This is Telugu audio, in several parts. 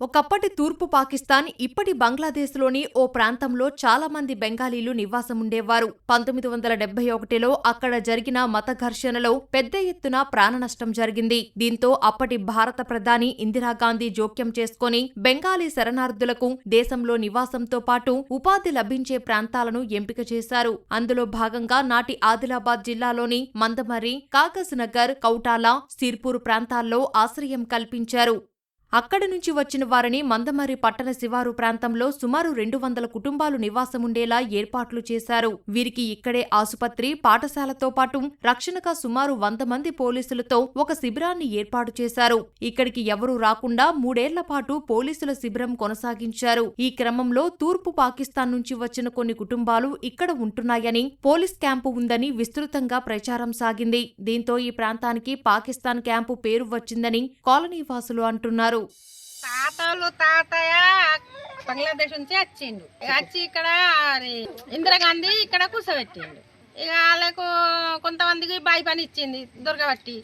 ఒకప్పటి తూర్పు పాకిస్తాన్ ఇప్పటి బంగ్లాదేశ్లోని ఓ ప్రాంతంలో చాలా మంది బెంగాలీలు నివాసముండేవారు. పంతొమ్మిది వందల డెబ్బై ఒకటిలో అక్కడ జరిగిన మత ఘర్షణలో పెద్ద ఎత్తున ప్రాణనష్టం జరిగింది. దీంతో అప్పటి భారత ప్రధాని ఇందిరాగాంధీ జోక్యం చేసుకుని బెంగాలీ శరణార్థులకు దేశంలో నివాసంతో పాటు ఉపాధి లభించే ప్రాంతాలను ఎంపిక చేశారు. అందులో భాగంగా నాటి ఆదిలాబాద్ జిల్లాలోని మందమర్రి కాగజ్ నగర్ కౌటాలా సిర్పూర్ ప్రాంతాల్లో ఆశ్రయం కల్పించారు. అక్కడి నుంచి వచ్చిన వారిని మందమరి పట్టణ శివారు ప్రాంతంలో సుమారు రెండు వందల కుటుంబాలు నివాసముండేలా ఏర్పాట్లు చేశారు. వీరికి ఇక్కడే ఆసుపత్రి పాఠశాలతో పాటు రక్షణగా సుమారు వంద మంది పోలీసులతో ఒక శిబిరాన్ని ఏర్పాటు చేశారు. ఇక్కడికి ఎవరూ రాకుండా మూడేళ్ళ పాటు పోలీసుల శిబిరం కొనసాగించారు. ఈ క్రమంలో తూర్పు పాకిస్తాన్ నుంచి వచ్చిన కొన్ని కుటుంబాలు ఇక్కడ ఉంటున్నాయని పోలీస్ క్యాంపు ఉందని విస్తృతంగా ప్రచారం సాగింది. దీంతో ఈ ప్రాంతానికి పాకిస్తాన్ క్యాంపు పేరు వచ్చిందని కాలనీ వాసులు అంటున్నారు తాతలు తాతయ్య బంగ్లాదేశ్ నుంచి వచ్చిండు. ఇక వచ్చి ఇక్కడ ఇందిరాగాంధీ ఇక్కడ కూర్చోబెట్టిండు. ఇక వాళ్ళకు కొంతమందికి బాయి పని ఇచ్చింది దొరకబట్టి.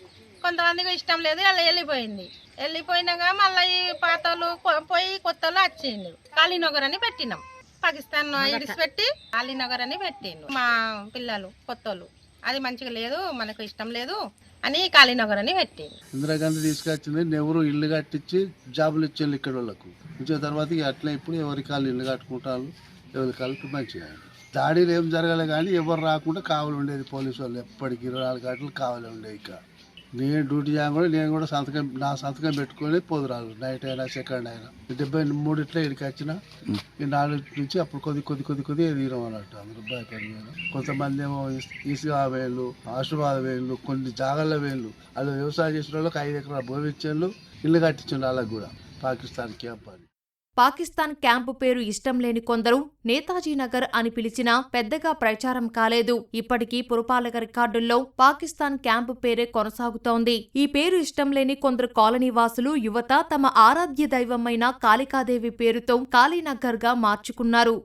కొంతమందికి ఇష్టం లేదు వాళ్ళు వెళ్ళిపోయింది. వెళ్ళిపోయినాక మళ్ళీ ఈ పాతలు పోయి కొత్తలు వచ్చిండు. కాళీనగర్ అని పెట్టినాం. పాకిస్తాన్ ఇడిచిపెట్టి కాళీనగర్ అని పెట్టిండు. మా పిల్లలు కొత్తలు అది మంచిగా లేదు మనకు ఇష్టం లేదు. అని కాళీనగర్ అని పెట్టింది ఇందిరాగాంధీ తీసుకొచ్చింది ఎవరు ఇల్లు కట్టించి జాబులు ఇచ్చేళ్ళు ఇక్కడ వాళ్ళకు. ఇచ్చిన తర్వాత ఇక అట్లా ఇప్పుడు ఎవరి కాళ్ళు ఇల్లు కట్టుకుంటారు ఎవరి కాళ్ళకి మంచిగా దాడిలు ఏం జరగలే కానీ ఎవరు రాకుండా కావాలి ఉండేది పోలీసు వాళ్ళు. ఎప్పటికి ఇరవై నాలుగు గంటలు కావాలి ఉండేది ఇక. నేను డ్యూటీ కూడా నేను కూడా సంతకం నా సంతకం పెట్టుకొని పోదురాలు నైట్ అయినా సెకండ్ అయినా. డెబ్బై మూడిట్లో ఇక్కడికి వచ్చిన ఈ నాలుగు నుంచి అప్పుడు కొద్ది కొద్ది కొద్ది కొద్ది ఎదిగినాం అన్నట్టు అందరూ భయపడి కొంతమంది ఏమో ఇస్- ఇసుక వేళ్ళు ఆశీర్వాద వేళ్ళు కొన్ని జాగళ్ళ వేళ్ళు వాళ్ళు వ్యవసాయం చేసిన వాళ్ళకి ఐదు ఎకరాల భూమి ఇచ్చేళ్ళు ఇల్లు కట్టించండి వాళ్ళకి కూడా. పాకిస్తాన్ క్యాంప్ అని. పాకిస్తాన్ క్యాంపు పేరు ఇష్టం లేని కొందరు నేతాజీ నగర్ అని పిలిచినా పెద్దగా ప్రచారం కాలేదు. ఇప్పటికీ పురపాలక రికార్డుల్లో పాకిస్తాన్ క్యాంపు పేరే కొనసాగుతోంది. ఈ పేరు ఇష్టం లేని కొందరు కాలనీ వాసులు యువత తమ ఆరాధ్య దైవమైన కాళికాదేవి పేరుతో కాళీనగర్గా మార్చుకున్నారు.